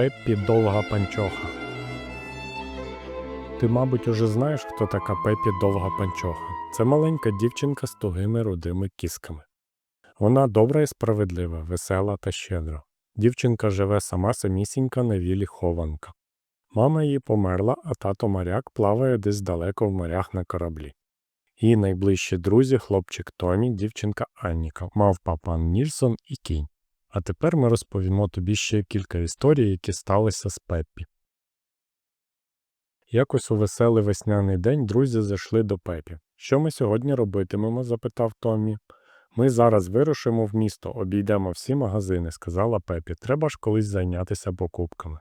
Пеппі довга панчоха. Ти, мабуть, уже знаєш, хто така Пеппі довга панчоха. Це маленька дівчинка з тугими рудими кісками. Вона добра і справедлива, весела та щедра. Дівчинка живе сама самісінька на вілі хованка. Мама її померла, а тато моряк плаває десь далеко в морях на кораблі. Її найближчі друзі хлопчик Томі, дівчинка Анніка, мавпа пан Нільсон і кінь. А тепер ми розповімо тобі ще кілька історій, які сталися з Пеппі. Якось у веселий весняний день друзі зайшли до Пепі. Що ми сьогодні робитимемо? запитав Томмі. Ми зараз вирушимо в місто, обійдемо всі магазини, сказала Пепі. Треба ж колись зайнятися покупками.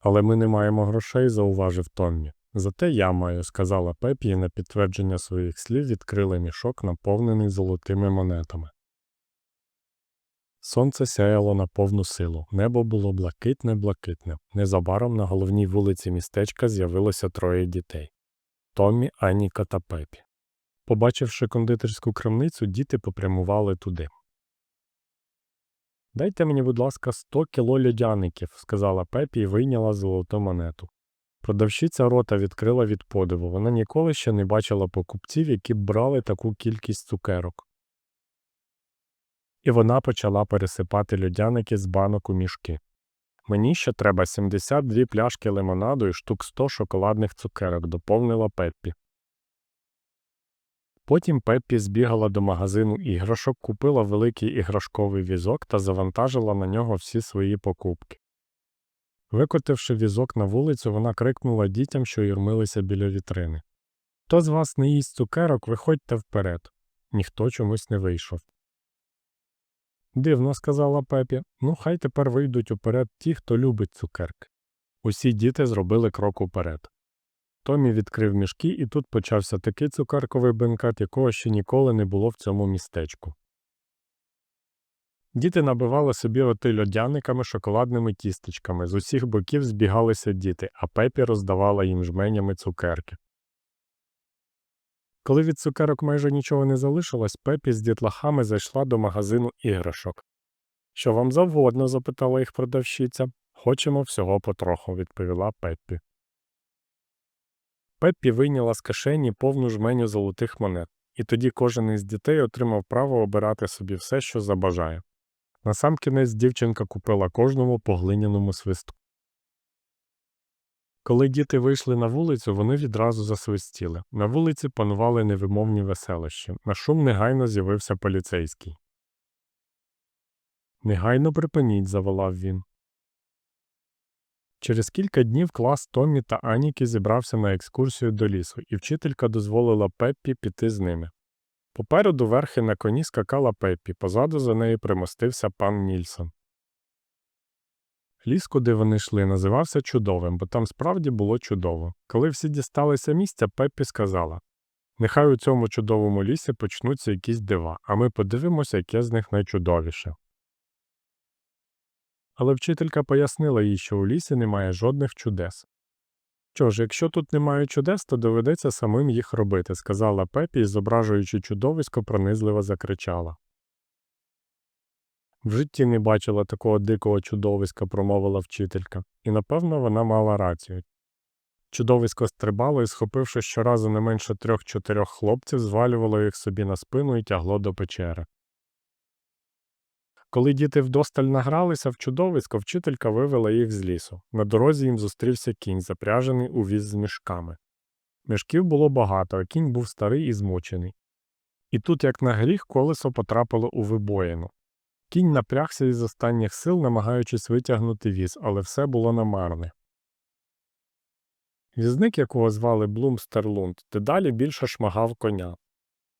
Але ми не маємо грошей, зауважив Томмі. Зате я маю, сказала Пепі і на підтвердження своїх слів відкрила мішок, наповнений золотими монетами. Сонце сяяло на повну силу, небо було блакитне-блакитне. Незабаром на головній вулиці містечка з'явилося троє дітей Томмі, Аніка та Пепі. Побачивши кондитерську крамницю, діти попрямували туди. Дайте мені, будь ласка, 100 кіло льодяників, сказала Пепі і вийняла золоту монету. Продавщиця рота відкрила від подиву. Вона ніколи ще не бачила покупців, які б брали таку кількість цукерок. І вона почала пересипати льодяники з банок у мішки. Мені ще треба 72 пляшки лимонаду і штук 100 шоколадних цукерок, доповнила Пеппі. Потім Пеппі збігала до магазину іграшок, купила великий іграшковий візок та завантажила на нього всі свої покупки. Викотивши візок на вулицю, вона крикнула дітям, що юрмилися біля вітрини. Хто з вас не їсть цукерок, виходьте вперед. Ніхто чомусь не вийшов. Дивно, сказала Пепі. Ну, хай тепер вийдуть уперед ті, хто любить цукерки. Усі діти зробили крок уперед. Томі відкрив мішки, і тут почався такий цукерковий бенкет, якого ще ніколи не було в цьому містечку. Діти набивали собі роти льодяниками, шоколадними тістечками. З усіх боків збігалися діти, а пепі роздавала їм жменями цукерки. Коли від цукерок майже нічого не залишилось, пепі з дітлахами зайшла до магазину іграшок. Що вам завгодно? запитала їх продавщиця. Хочемо всього потроху, відповіла Пеппі. Пеппі вийняла з кишені повну жменю золотих монет, і тоді кожен із дітей отримав право обирати собі все, що забажає. Насамкінець дівчинка купила кожному по глиняному свистку. Коли діти вийшли на вулицю, вони відразу засвистіли. На вулиці панували невимовні веселощі. На шум негайно з'явився поліцейський. Негайно припиніть, заволав він. Через кілька днів клас Томі та Аніки зібрався на екскурсію до лісу, і вчителька дозволила Пеппі піти з ними. Попереду верхи на коні скакала Пеппі, позаду за нею примостився пан Нільсон. Ліс, куди вони йшли, називався чудовим, бо там справді було чудово. Коли всі дісталися місця, Пеппі сказала Нехай у цьому чудовому лісі почнуться якісь дива, а ми подивимося, яке з них найчудовіше. Але вчителька пояснила їй, що у лісі немає жодних чудес. Що ж, якщо тут немає чудес, то доведеться самим їх робити, сказала Пепі і, зображуючи чудовисько, пронизливо закричала. В житті не бачила такого дикого чудовиська, промовила вчителька, і напевно вона мала рацію. Чудовисько стрибало і, схопивши щоразу не менше трьох-чотирьох хлопців, звалювало їх собі на спину і тягло до печери. Коли діти вдосталь награлися в чудовисько, вчителька вивела їх з лісу. На дорозі їм зустрівся кінь, запряжений у віз з мішками. Мішків було багато, а кінь був старий і змучений. І тут, як на гріх, колесо потрапило у вибоїну. Кінь напрягся із останніх сил, намагаючись витягнути віз, але все було намарне. Візник, якого звали Блум Стерлунд, дедалі більше шмагав коня.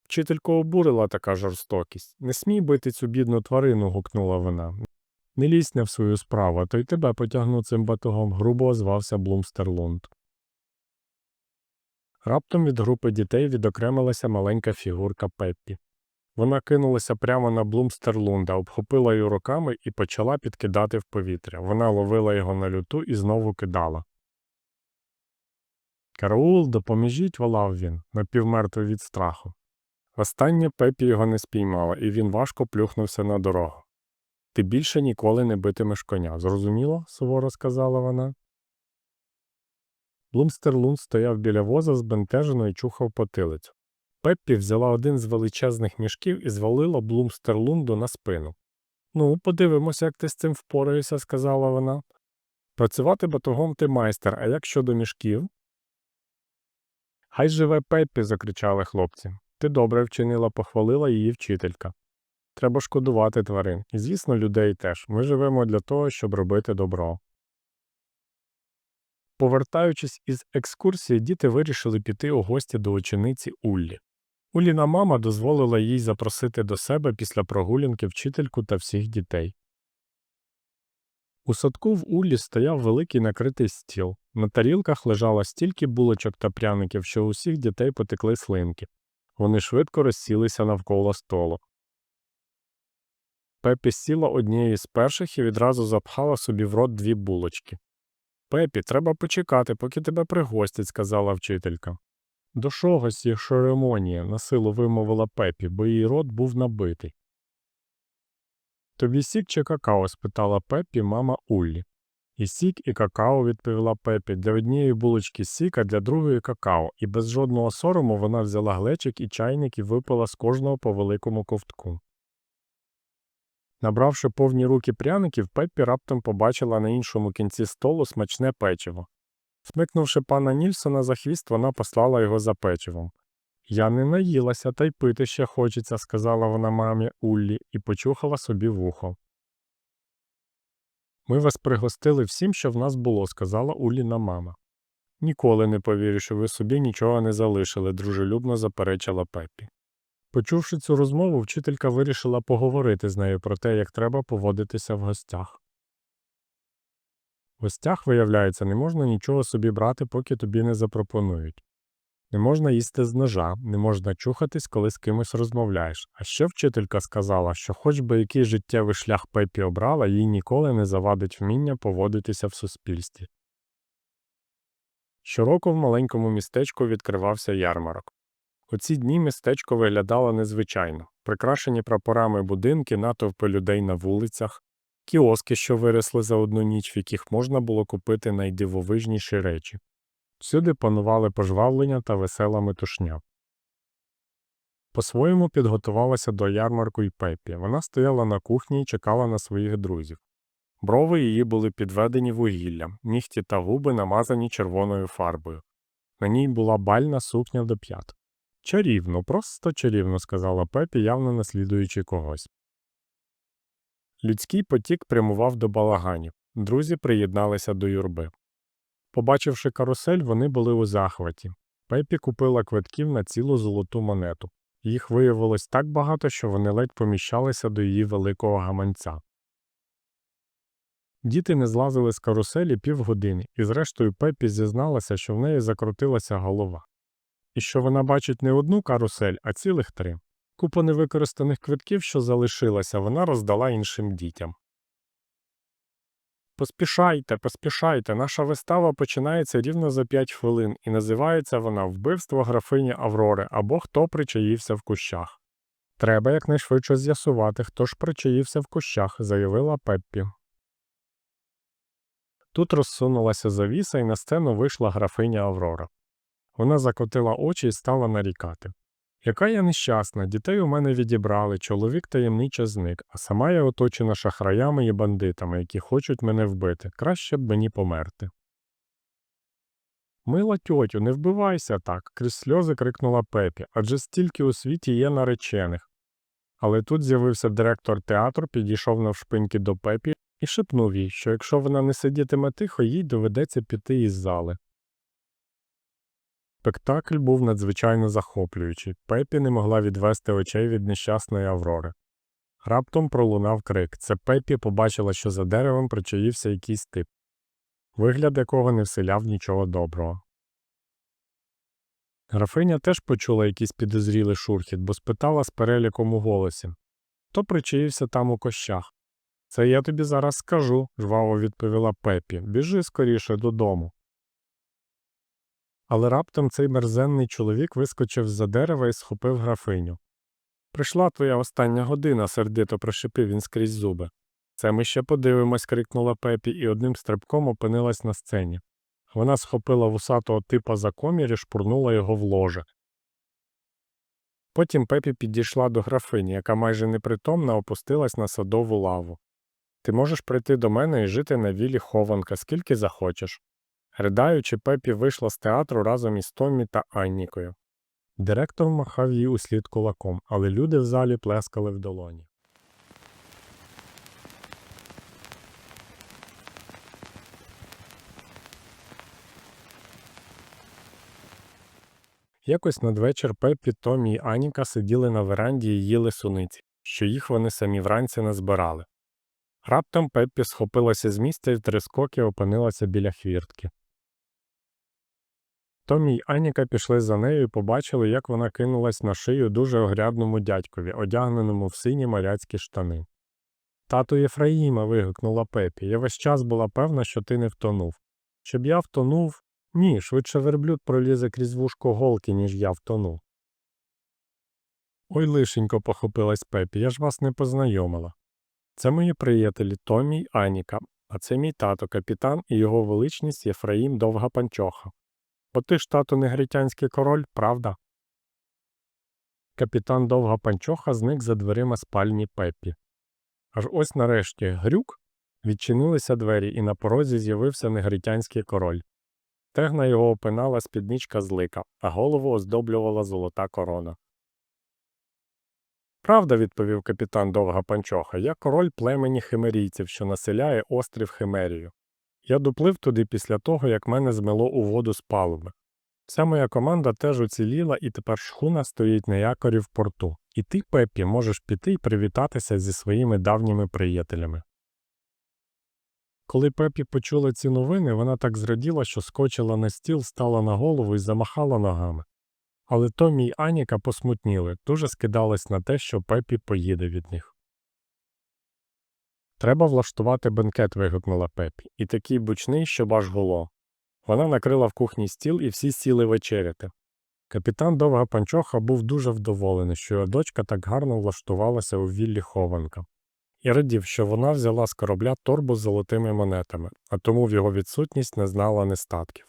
Вчительку обурила така жорстокість. Не смій бити цю бідну тварину, гукнула вона. Не лізь не в свою справу, то й тебе потягну цим батогом, грубо озвався Блумстерлунд. Раптом від групи дітей відокремилася маленька фігурка Пеппі. Вона кинулася прямо на Блумстерлунда, обхопила його руками і почала підкидати в повітря. Вона ловила його на люту і знову кидала. Караул, допоможіть, волав він, напівмертвий від страху. Востаннє Пепі його не спіймала, і він важко плюхнувся на дорогу. Ти більше ніколи не битимеш коня. Зрозуміло? суворо сказала вона. Блумстерлун стояв біля воза збентежено і чухав потилицю. Пеппі взяла один з величезних мішків і звалила Блумстерлунду на спину. Ну, подивимося, як ти з цим впораєшся, сказала вона. Працювати батогом ти майстер, а як щодо мішків? Хай живе Пеппі, закричали хлопці. Ти добре вчинила, похвалила її вчителька. Треба шкодувати тварин, і, звісно, людей теж. Ми живемо для того, щоб робити добро. Повертаючись із екскурсії, діти вирішили піти у гості до учениці Уллі. Уліна мама дозволила їй запросити до себе після прогулянки вчительку та всіх дітей. У садку в Уллі стояв великий накритий стіл. На тарілках лежало стільки булочок та пряників, що у всіх дітей потекли слинки. Вони швидко розсілися навколо столу. Пепі сіла однією з перших і відразу запхала собі в рот дві булочки. Пепі, треба почекати, поки тебе пригостять, сказала вчителька. До чого сі шеремонія, насилу вимовила Пепі, бо її рот був набитий. Тобі сік чи какао? спитала Пепі мама Уллі. І сік, і какао, відповіла Пепі, для однієї булочки сік, а для другої какао, і без жодного сорому вона взяла глечик і чайник і випила з кожного по великому ковтку. Набравши повні руки пряників, Пеппі раптом побачила на іншому кінці столу смачне печиво. Смикнувши пана Нільсона за хвіст, вона послала його за печивом. Я не наїлася, та й пити ще хочеться, сказала вона мамі Уллі і почухала собі вухо. Ми вас пригостили всім, що в нас було, сказала Улліна мама. Ніколи не повірю, що ви собі нічого не залишили, дружелюбно заперечила Пеппі. Почувши цю розмову, вчителька вирішила поговорити з нею про те, як треба поводитися в гостях. В гостях, виявляється, не можна нічого собі брати, поки тобі не запропонують. Не можна їсти з ножа, не можна чухатись, коли з кимось розмовляєш. А ще вчителька сказала, що хоч би який життєвий шлях Пепі обрала, їй ніколи не завадить вміння поводитися в суспільстві. Щороку в маленькому містечку відкривався ярмарок. У ці дні містечко виглядало незвичайно, прикрашені прапорами будинки, натовпи людей на вулицях, кіоски, що виросли за одну ніч, в яких можна було купити найдивовижніші речі. Всюди панували пожвавлення та весела метушня. По-своєму підготувалася до ярмарку й Пеппі. Вона стояла на кухні і чекала на своїх друзів. Брови її були підведені вугіллям, нігті та губи намазані червоною фарбою. На ній була бальна сукня до п'ят. Чарівно, просто чарівно, сказала Пепі, явно наслідуючи когось. Людський потік прямував до балаганів. Друзі приєдналися до юрби. Побачивши карусель, вони були у захваті. Пепі купила квитків на цілу золоту монету. Їх виявилось так багато, що вони ледь поміщалися до її великого гаманця. Діти не злазили з каруселі півгодини, і зрештою Пепі зізналася, що в неї закрутилася голова. І що вона бачить не одну карусель, а цілих три. Купа невикористаних квитків, що залишилася, вона роздала іншим дітям. Поспішайте, поспішайте, наша вистава починається рівно за 5 хвилин, і називається вона Вбивство графині Аврори або Хто причаївся в кущах. Треба якнайшвидше з'ясувати, хто ж причаївся в кущах, заявила Пеппі. Тут розсунулася завіса, і на сцену вийшла графиня Аврора. Вона закотила очі і стала нарікати. Яка я нещасна, дітей у мене відібрали, чоловік таємниче зник, а сама я оточена шахраями і бандитами, які хочуть мене вбити. Краще б мені померти. Мила тьотю, не вбивайся так, крізь сльози крикнула Пепі, адже стільки у світі є наречених. Але тут з'явився директор театру, підійшов навшпиньки до Пепі і шепнув їй, що якщо вона не сидітиме тихо, їй доведеться піти із зали. Спектакль був надзвичайно захоплюючий. Пепі не могла відвести очей від нещасної Аврори. Раптом пролунав крик. Це Пепі побачила, що за деревом причаївся якийсь тип, вигляд якого не вселяв нічого доброго. Графиня теж почула якийсь підозрілий шурхіт, бо спитала з переліком у голосі Хто причаївся там у кощах? Це я тобі зараз скажу, жваво відповіла Пепі. Біжи скоріше додому. Але раптом цей мерзенний чоловік вискочив з-за дерева і схопив графиню. Прийшла твоя остання година, сердито прошипів він скрізь зуби. Це ми ще подивимось, крикнула Пепі і одним стрибком опинилась на сцені. Вона схопила вусатого типа за комір і шпурнула його в ложе. Потім Пепі підійшла до графині, яка майже непритомна опустилась на садову лаву. Ти можеш прийти до мене і жити на вілі хованка, скільки захочеш. Ридаючи, Пепі вийшла з театру разом із Томмі та Аннікою. Директор махав їй услід кулаком, але люди в залі плескали в долоні. Якось надвечір Пеппі, Томі і Аніка сиділи на веранді і їли суниці, що їх вони самі вранці назбирали. Раптом Пеппі схопилася з місця і три скоки опинилася біля хвіртки. Томі й Аніка пішли за нею і побачили, як вона кинулась на шию дуже огрядному дядькові, одягненому в сині моряцькі штани. Тату Єфраїма. вигукнула Пепі. Я весь час була певна, що ти не втонув. Щоб я втонув. Ні, швидше верблюд пролізе крізь вушко голки, ніж я втону. Ой, лишенько, похопилась Пепі, я ж вас не познайомила. Це мої приятелі Томі й Аніка, а це мій тато, капітан і його величність Єфраїм Довга Панчоха. Бо ти ж тато негритянський король, правда? Капітан Довга Панчоха зник за дверима спальні Пеппі. Аж ось нарешті грюк відчинилися двері, і на порозі з'явився негритянський король. Тегна його опинала спідничка злика, а голову оздоблювала золота корона. Правда, відповів капітан Довга Панчоха, я король племені химерійців, що населяє острів Химерію. Я доплив туди після того, як мене змело у воду з палуби. Вся моя команда теж уціліла, і тепер шхуна стоїть на якорі в порту. І ти, Пеппі, можеш піти і привітатися зі своїми давніми приятелями. Коли Пепі почула ці новини, вона так зраділа, що скочила на стіл, стала на голову і замахала ногами. Але Томі й Аніка посмутніли, дуже скидались на те, що Пепі поїде від них. Треба влаштувати бенкет. вигукнула Пепі, і такий бучний, щоб аж гуло. Вона накрила в кухні стіл і всі сіли вечеряти. Капітан Довга Панчоха був дуже вдоволений, що його дочка так гарно влаштувалася у віллі хованка, і радів, що вона взяла з корабля торбу з золотими монетами, а тому в його відсутність не знала нестатків.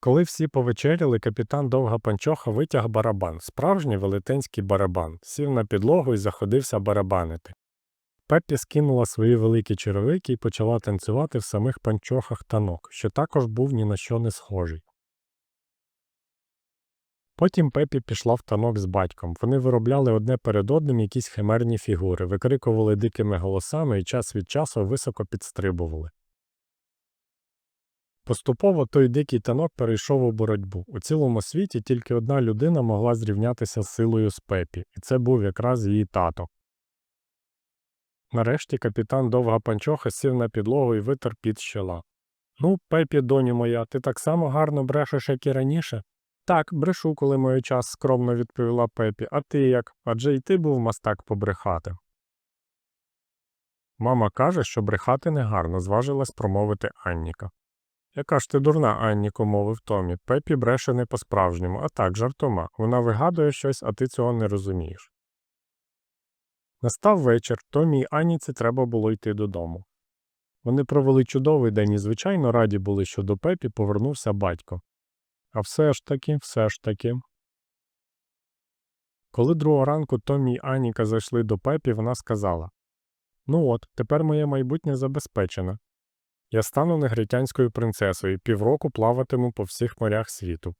Коли всі повечеряли, капітан Довга Панчоха витяг барабан, справжній велетенський барабан, сів на підлогу і заходився барабанити. Пеппі скинула свої великі черевики і почала танцювати в самих панчохах танок, що також був ні на що не схожий. Потім Пепі пішла в танок з батьком. Вони виробляли одне перед одним якісь химерні фігури, викрикували дикими голосами і час від часу високо підстрибували. Поступово той дикий танок перейшов у боротьбу. У цілому світі тільки одна людина могла зрівнятися з силою з Пепі, і це був якраз її тато. Нарешті капітан Довга Панчоха сів на підлогу і витер під чола. Ну, Пепі, доню моя, ти так само гарно брешеш, як і раніше? Так, брешу, коли маю час, скромно відповіла Пепі. А ти як? Адже й ти був мастак побрехати. Мама каже, що брехати негарно, зважилась промовити Анніка. Яка ж ти дурна, Анніко, мовив Томі. Пепі бреше не по-справжньому, а так, жартома. Вона вигадує щось, а ти цього не розумієш. Настав вечір, Томі й Анніці треба було йти додому. Вони провели чудовий день і, звичайно, раді були, що до Пепі повернувся батько. А все ж таки, все ж таки. Коли другого ранку Томі й Аніка зайшли до Пепі, вона сказала Ну от, тепер моє майбутнє забезпечене. Я стану негритянською принцесою півроку плаватиму по всіх морях світу.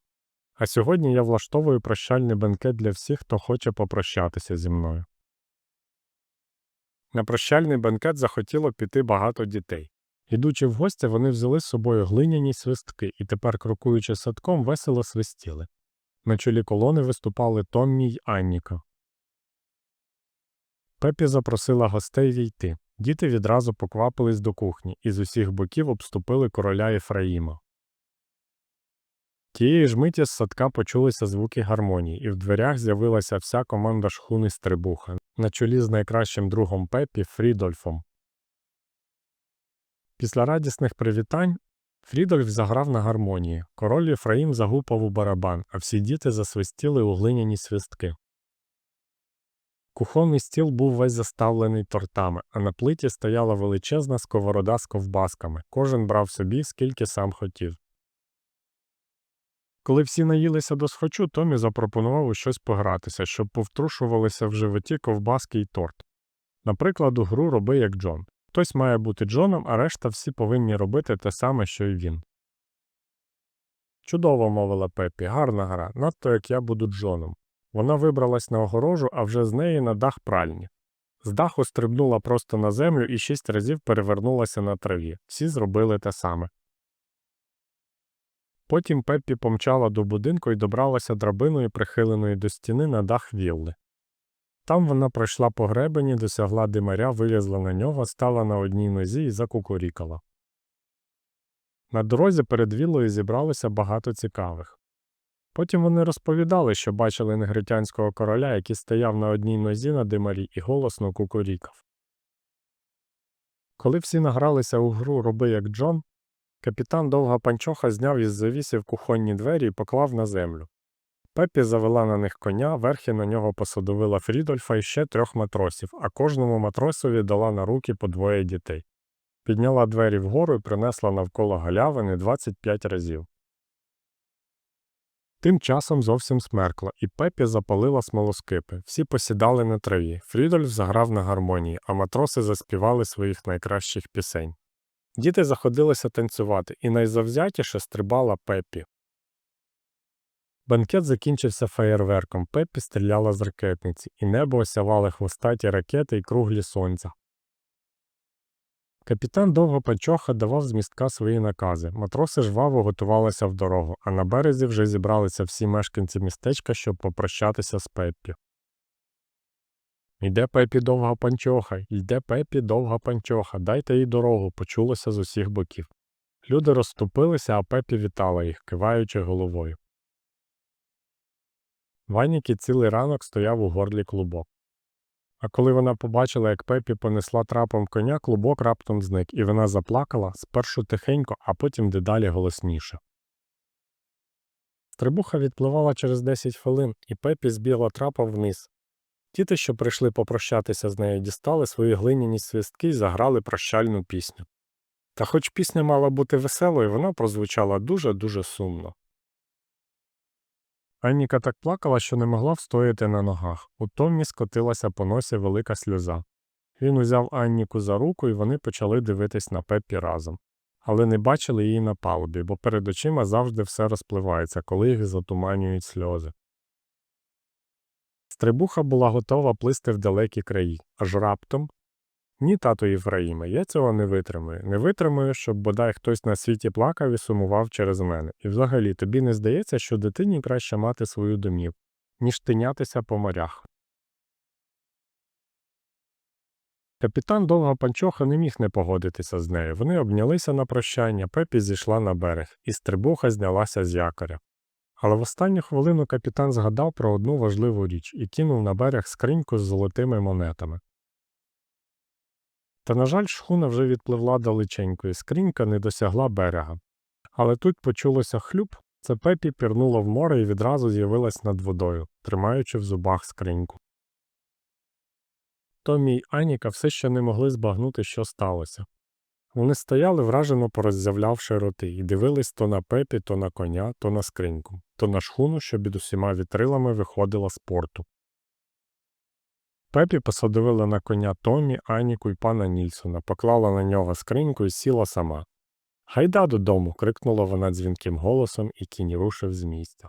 А сьогодні я влаштовую прощальний бенкет для всіх, хто хоче попрощатися зі мною. На прощальний бенкет захотіло піти багато дітей. Ідучи в гості, вони взяли з собою глиняні свистки і тепер, крокуючи садком, весело свистіли. На чолі колони виступали Томмі й Анніка. Пепі запросила гостей війти. Діти відразу поквапились до кухні і з усіх боків обступили короля Ефраїма. Тієї ж миті з садка почулися звуки гармонії, і в дверях з'явилася вся команда шхуни Стрибуха на чолі з найкращим другом Пепі Фрідольфом. Після радісних привітань Фрідольф заграв на гармонії, король Єфраїм загупав у барабан, а всі діти засвистіли у глиняні свистки. Кухонний стіл був весь заставлений тортами, а на плиті стояла величезна сковорода з ковбасками. Кожен брав собі, скільки сам хотів. Коли всі наїлися до схочу, Томі запропонував у щось погратися, щоб повтрушувалися в животі ковбаски й торт. Наприклад, у гру роби як Джон. Хтось має бути Джоном, а решта всі повинні робити те саме, що й він. Чудово, мовила Пеппі, гарна гра, надто як я буду Джоном. Вона вибралась на огорожу, а вже з неї на дах пральні. З даху стрибнула просто на землю і шість разів перевернулася на траві. Всі зробили те саме. Потім Пеппі помчала до будинку і добралася драбиною, прихиленої до стіни на дах вілли. Там вона пройшла по гребені, досягла димаря, вилізла на нього, стала на одній нозі і закукурікала. На дорозі перед віллою зібралося багато цікавих. Потім вони розповідали, що бачили негритянського короля, який стояв на одній нозі на димарі і голосно кукурікав. Коли всі награлися у гру Роби як Джон, капітан довга панчоха зняв із завісів кухонні двері і поклав на землю. Пеппі завела на них коня, верхи на нього посадовила Фрідольфа і ще трьох матросів, а кожному матросові дала на руки по двоє дітей. Підняла двері вгору і принесла навколо галявини 25 разів. Тим часом зовсім смеркло, і Пепі запалила смолоскипи. Всі посідали на траві. Фрідольф заграв на гармонії, а матроси заспівали своїх найкращих пісень. Діти заходилися танцювати, і найзавзятіше стрибала Пеппі. Банкет закінчився феєрверком. Пеппі стріляла з ракетниці, і небо осявали хвостаті ракети й круглі сонця. Капітан Довгопачоха давав з містка свої накази. Матроси жваво готувалися в дорогу, а на березі вже зібралися всі мешканці містечка, щоб попрощатися з Пеппі. Йде Пепі довга панчоха, йде Пепі довга панчоха, дайте їй дорогу, почулося з усіх боків. Люди розступилися, а Пепі вітала їх, киваючи головою. Ваніки цілий ранок стояв у горлі клубок. А коли вона побачила, як Пепі понесла трапом коня, клубок раптом зник, і вона заплакала спершу тихенько, а потім дедалі голосніше. Стрибуха відпливала через 10 хвилин, і Пепі збігла трапом вниз. Діти, що прийшли попрощатися з нею, дістали свої глиняні свистки і заграли прощальну пісню. Та хоч пісня мала бути веселою, вона прозвучала дуже-дуже сумно. Анніка так плакала, що не могла встояти на ногах. У Томмі скотилася по носі велика сльоза. Він узяв Анніку за руку, і вони почали дивитись на Пеппі разом. Але не бачили її на палубі, бо перед очима завжди все розпливається, коли їх затуманюють сльози. Стрибуха була готова плисти в далекі краї, аж раптом. Ні, тато Єфраїме, я цього не витримую. Не витримую, щоб бодай хтось на світі плакав і сумував через мене. І взагалі тобі не здається, що дитині краще мати свою домів, ніж тинятися по морях. Капітан довга панчоха не міг не погодитися з нею. Вони обнялися на прощання, пепі зійшла на берег, і стрибуха знялася з якоря. Але в останню хвилину капітан згадав про одну важливу річ і кинув на берег скриньку з золотими монетами. Та, на жаль, шхуна вже відпливла далеченько, і скринька не досягла берега. Але тут почулося хлюб, це пепі пірнула в море і відразу з'явилась над водою, тримаючи в зубах скриньку. Томі й Аніка все ще не могли збагнути, що сталося. Вони стояли, вражено пороззявлявши роти, і дивились то на пепі, то на коня, то на скриньку, то на шхуну, що під усіма вітрилами виходила з порту. Пепі посадовила на коня Томі, Аніку й пана Нільсона, поклала на нього скриньку і сіла сама. Гайда додому. крикнула вона дзвінким голосом, і кінь рушив з місця.